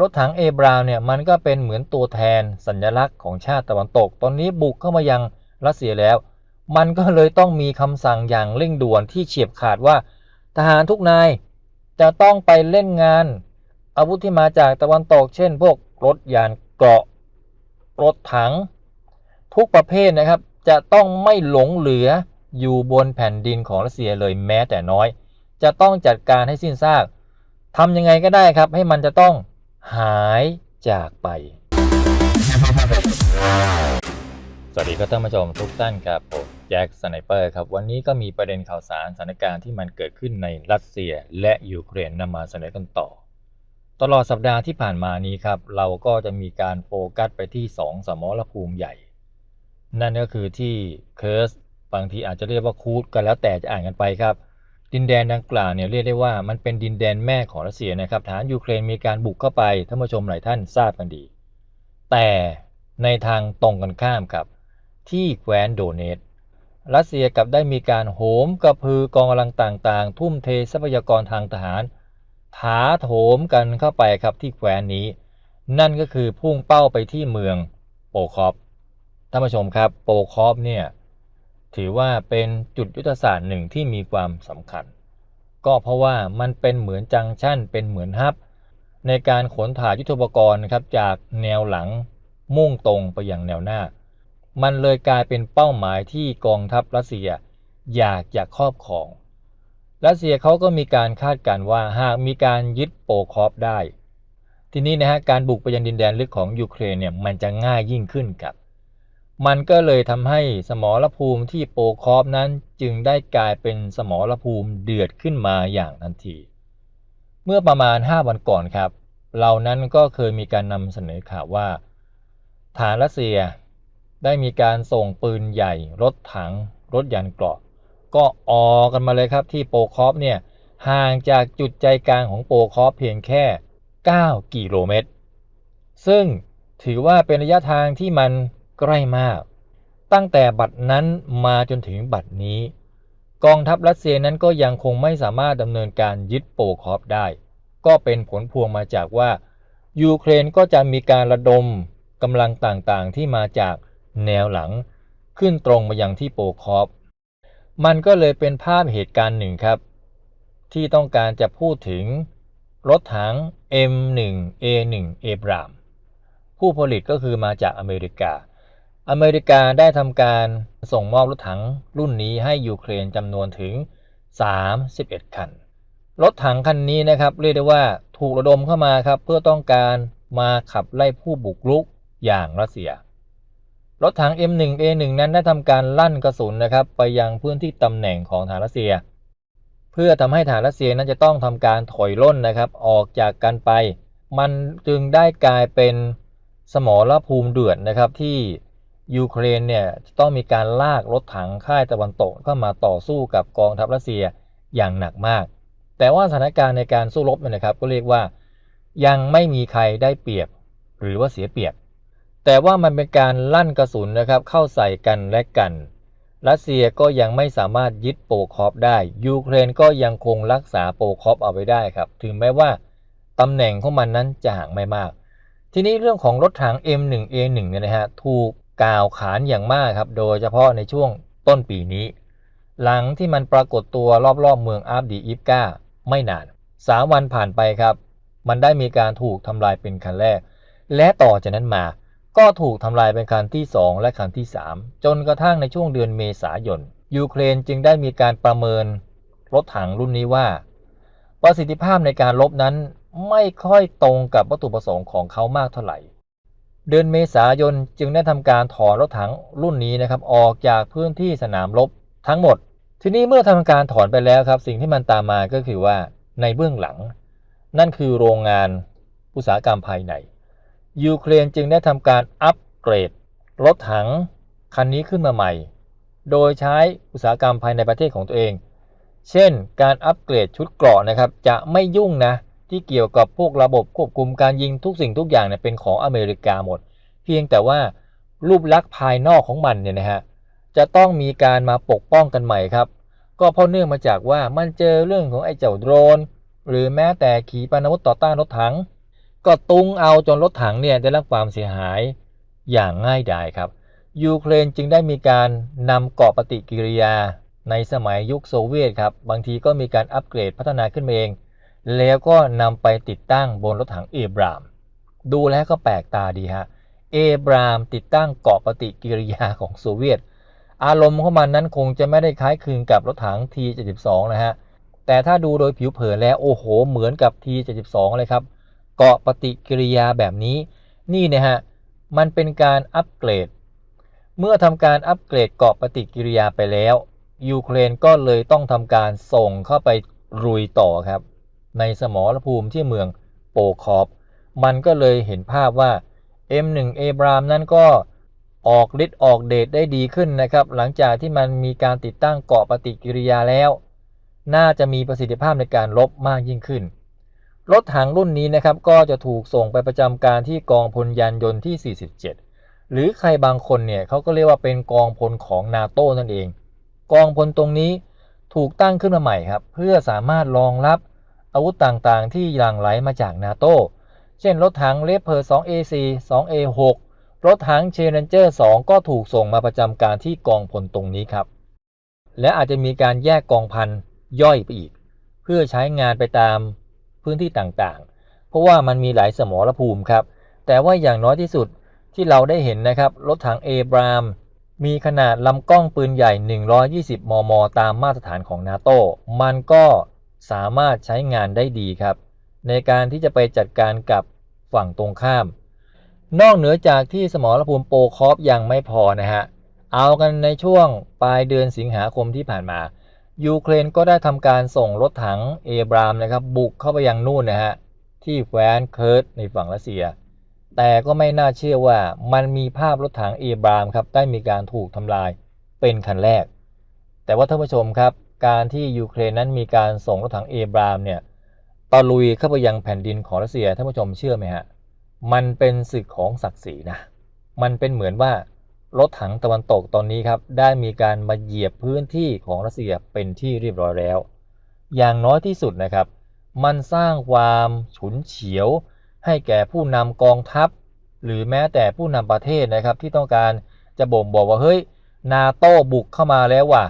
รถถังเอบราวเนี่ยมันก็เป็นเหมือนตัวแทนสัญลักษณ์ของชาติตะวันตก ตอนนี้บุกเข้ามายังรัสเซียแล้ว มันก็เลยต้องมีคำสั่งอย่างเร่งด่วนที่เฉียบขาดว่า ทหารทุกนายจะต้องไปเล่นงาน อาวุธที่มาจากตะวันตก เช่น พวกรถยานเกราะรถถัง ทุกประเภทนะครับจะต้องไม่หลงเหลืออยู่บนแผ่นดินของรัสเซียเลยแม้แต่น้อย จะต้องจัดการให้สิ้นซากทำยังไงก็ได้ครับ ให้มันจะต้อง หายจากไป สวัสดีครับท่านผู้ชมทุกท่านครับผมแจ็คสไนเปอร์ครับ วันนี้ก็มีประเด็นข่าวสารสถานการณ์ที่มันเกิดขึ้นในรัสเซียและยูเครนนำมาเสนอกันต่อ ตลอดสัปดาห์ที่ผ่านมานี้ครับ เราก็จะมีการโฟกัสไปที่2สมรภูมิใหญ่ นั่นก็คือที่เคิร์สบางทีอาจจะเรียกว่าคูดก็แล้วแต่จะอ่านกันไปครับ ดินแดนดังกล่าวเนี่ยเรียกได้ว่ามันเป็นดินแดนแม่ของรัสเซียนะครับฐานยูเครนมีการบุกเข้าไปท่านผู้ชมหลายท่านทราบกันดี แต่ในทางตรงกันข้ามครับ ที่แคว้นโดเนตรัสเซียกลับได้มีการโหมกระพือกองกำลังต่างๆ ทุ่มเททรัพยากรทางทหาร ถาโถมกันเข้าไปครับที่แคว้นนี้ นั่นก็คือพุ่งเป้าไปที่เมืองโปคอฟท่านผู้ชมครับโปคอฟเนี่ย ถือว่าเป็นจุดยุทธศาสตร์หนึ่งที่มีความสำคัญ ก็เพราะว่ามันเป็นเหมือนจังชั่น เป็นเหมือนฮับ ในการขนถ่ายยุทธปกรณ์นะครับจากแนวหลังมุ่งตรงไปยังแนวหน้า มันเลยกลายเป็นเป้าหมายที่กองทัพรัสเซียอยากจะครอบครอง รัสเซียเขาก็มีการคาดการว่าหากมีการยึดโปคอฟได้ ทีนี้นะฮะการบุกไปยังดินแดนลึกของยูเครนเนี่ยมันจะง่ายยิ่งขึ้นครับ มันก็เลยทำให้สมรภูมิที่โปคอฟนั้นจึงได้กลายเป็นสมรภูมิเดือดขึ้นมาอย่างทันที เมื่อประมาณ 5 วันก่อนครับ เรานั้นก็เคยมีการนำเสนอข่าวว่า ฐานรัสเซียได้มีการส่งปืนใหญ่ รถถัง รถยานเกราะ ก็ออกันมาเลยครับที่โปคอฟเนี่ยห่างจากจุดใจกลางของโปคอฟเพียงแค่ 9 กิโลเมตร ซึ่งถือว่าเป็นระยะทางที่มัน ใกล้มาก ตั้งแต่บัดนั้นมาจนถึงบัดนี้ กองทัพรัสเซียนั้นก็ยังคงไม่สามารถดำเนินการยึดโปคอฟได้ ก็เป็นผลพวงมาจากว่า ยูเครนก็จะมีการระดมกำลังต่างๆ ที่มาจากแนวหลัง ขึ้นตรงมายังที่โปคอฟมันก็เลยเป็นภาพเหตุการณ์หนึ่งครับ ที่ต้องการจะพูดถึงรถถัง M1A1 เอบราม ผู้ผลิตก็คือมาจากอเมริกา อเมริกาได้ทำการส่งมอบรถถังรุ่นนี้ให้ยูเครนจำนวนถึง 31 คัน รถถังคันนี้นะครับเรียกได้ว่าถูกระดมเข้ามาครับเพื่อต้องการมาขับไล่ผู้บุกรุกอย่างรัสเซีย รถถัง M1A1 นั้นได้ทำการลั่นกระสุนนะครับไปยังพื้นที่ตำแหน่งของฐานรัสเซีย เพื่อทำให้ฐานรัสเซียนั้นจะต้องทำการถอยล่นนะครับออกจากกันไป มันจึงได้กลายเป็นสมรภูมิเดือดนะครับที่ ยูเครนเนี่ยจะต้องมีการลากรถถังค่ายตะวันตกเข้ามาต่อสู้กับกองทัพรัสเซียอย่างหนักมาก แต่ว่าสถานการณ์ในการสู้รบเนี่ยนะครับ ก็เรียกว่ายังไม่มีใครได้เปรียบหรือว่าเสียเปรียบ แต่ว่ามันเป็นการลั่นกระสุนนะครับเข้าใส่กันและกัน รัสเซียก็ยังไม่สามารถยึดโปคอฟได้ ยูเครนก็ยังคงรักษาโปคอฟเอาไว้ได้ครับถึงแม้ว่าตำแหน่งของมันนั้นจะห่างไม่มาก ทีนี้เรื่องของรถถัง M1A1 เนี่ยนะฮะถูก กล่าวขานอย่างมากครับ โดยเฉพาะในช่วงต้นปีนี้ หลังที่มันปรากฏตัวรอบๆเมืองอาบดีอิฟกาไม่นาน3วันผ่านไปครับ มันได้มีการถูกทำลายเป็นคันแรก และต่อจากนั้นมา ก็ถูกทำลายเป็นคันที่ 2 และคันที่ 3 จนกระทั่งในช่วงเดือนเมษายนยูเครนจึงได้มีการประเมินรถถังรุ่นนี้ว่า ประสิทธิภาพในการลบนั้นไม่ค่อยตรงกับวัตถุประสงค์ของเขามากเท่าไหร่ เดือนเมษายนจึงได้ทำการถอนรถถังรุ่นนี้นะครับออกจากพื้นที่สนามรบทั้งหมด ทีนี้เมื่อทำการถอนไปแล้วครับ สิ่งที่มันตามมาก็คือว่าในเบื้องหลัง นั่นคือโรงงานอุตสาหกรรมภายใน ยูเครนจึงได้ทำการอัปเกรด รถถังคันนี้ขึ้นมาใหม่ โดยใช้อุตสาหกรรมภายในประเทศของตัวเอง เช่น การอัปเกรดชุดเกราะนะครับจะไม่ยุ่งนะ ที่เกี่ยวกับพวกระบบควบคุมการยิงทุกสิ่งทุกอย่างเนี่ยเป็นของอเมริกาหมด เพียงแต่ว่ารูปลักษณ์ภายนอกของมันเนี่ยนะฮะจะต้องมีการมาปกป้องกันใหม่ครับ ก็เพราะเนื่องมาจากว่ามันเจอเรื่องของไอ้เจ้าโดรน หรือแม้แต่ขีปนาวุธต่อต้านรถถัง ก็ตุงเอาจนรถถังเนี่ยได้รับความเสียหายอย่างง่ายดายครับ ยูเครนจึงได้มีการนำเกาะปฏิกิริยาในสมัยยุคโซเวียตครับ บางทีก็มีการอัปเกรดพัฒนาขึ้นมาเอง แล้วก็นำไปติดตั้งบนรถถังเอบราม ดูแล้วก็แปลกตาดีฮะ เอบรามติดตั้งเกาะปฏิกิริยาของโซเวียต อารมณ์ของมันนั้นคงจะไม่ได้คล้ายคลึงกับรถถัง T72 นะฮะ แต่ถ้าดูโดยผิวเผินแล้วโอ้โหเหมือนกับ T72 เลยครับ เกาะปฏิกิริยาแบบนี้ นี่นะฮะ มันเป็นการอัปเกรด เมื่อทำการอัปเกรดเกาะปฏิกิริยาไปแล้ว ยูเครนก็เลยต้องทำการส่งเข้าไปรุยต่อครับ ในสมรภูมิที่เมืองโปคอปมันก็เลยเห็นภาพว่า M1 เอบรามนั้นก็ออกฤทธิ์ออกเดชได้ดีขึ้นนะครับ หลังจากที่มันมีการติดตั้งเกาะปฏิกิริยาแล้ว น่าจะมีประสิทธิภาพในการลบมากยิ่งขึ้น รถถังรุ่นนี้นะครับก็จะถูกส่งไปประจำการที่กองพลยานยนต์ที่ 47 หรือใครบางคนเนี่ยเขาก็เรียกว่าเป็นกองพลของนาโต้นั่นเอง กองพลตรงนี้ถูกตั้งขึ้นมาใหม่ครับ เพื่อสามารถรองรับ อาวุธต่างๆ ที่หลั่งไหลมาจากนาโต้เช่นรถถังเลเพอร์ 2A4 2A6 รถถังเชนเจอร์ 2 ก็ถูกส่งมาประจำการที่กองพลตรงนี้ครับ และอาจจะมีการแยกกองพันย่อยไปอีก เพื่อใช้งานไปตามพื้นที่ต่างๆ เพราะว่ามันมีหลายสมรภูมิครับ แต่ว่าอย่างน้อยที่สุดที่เราได้เห็นนะครับ รถถังเอบรามมีขนาดลำกล้องปืนใหญ่ 120 มม ตามมาตรฐานของนาโต้มันก็ สามารถใช้งานได้ดีครับ ในการที่จะไปจัดการกับฝั่งตรงข้าม นอกเหนือจากที่สมรภูมิโปคอฟยังไม่พอนะฮะ เอากันในช่วงปลายเดือนสิงหาคมที่ผ่านมา ยูเครนก็ได้ทำการส่งรถถังเอบรามนะครับ บุกเข้าไปยังนู่นนะฮะ ที่แคว้นเคิร์ตในฝั่งรัสเซีย แต่ก็ไม่น่าเชื่อว่ามันมีภาพรถถังเอบรามครับได้มีการถูกทำลายเป็นคันแรก แต่ว่าท่านผู้ชมครับ การที่ยูเครนนั้นมีการส่งรถถังเอบรามเนี่ยตะลุยเข้าไปยังแผ่นดินของรัสเซียท่านผู้ชมเชื่อไหมฮะมันเป็นศึกของศักดิ์ศรีนะมันเป็นเหมือนว่ารถถังตะวันตกตอนนี้ครับได้มีการมาเหยียบพื้นที่ของรัสเซียเป็นที่เรียบร้อยแล้ว อย่างน้อยที่สุดนะครับ มันสร้างความฉุนเฉียว ให้แก่ผู้นำกองทัพ หรือแม้แต่ผู้นำประเทศนะครับที่ต้องการจะบ่งบอกว่าเฮ้ยนาโต้บุกเข้ามาแล้วว่ะ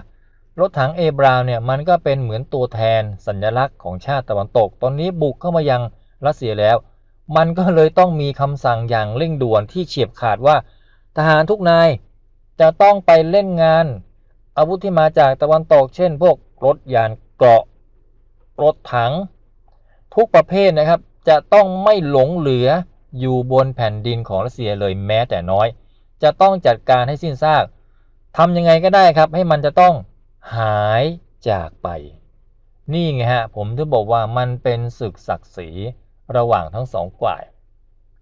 รถถังเอบราวเนี่ยมันก็เป็นเหมือนตัวแทนสัญลักษณ์ของชาติตะวันตก ตอนนี้บุกเข้ามายังรัสเซียแล้ว มันก็เลยต้องมีคำสั่งอย่างเร่งด่วนที่เฉียบขาดว่า ทหารทุกนายจะต้องไปเล่นงาน อาวุธที่มาจากตะวันตก เช่น พวกรถยานเกราะรถถัง ทุกประเภทนะครับจะต้องไม่หลงเหลืออยู่บนแผ่นดินของรัสเซียเลยแม้แต่น้อย จะต้องจัดการให้สิ้นซากทำยังไงก็ได้ครับ ให้มันจะต้อง หายจากไป นี่ไงฮะ ผมถึงบอกว่ามันเป็นศึกศักดิ์ศรีระหว่างทั้งสองฝ่าย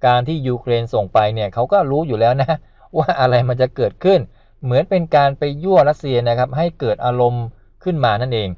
การที่ยูเครนส่งไปเนี่ยเขาก็รู้อยู่แล้วนะ ว่าอะไรมันจะเกิดขึ้น เหมือนเป็นการไปยั่วรัสเซียนะครับ ให้เกิดอารมณ์ขึ้นมานั่นเอง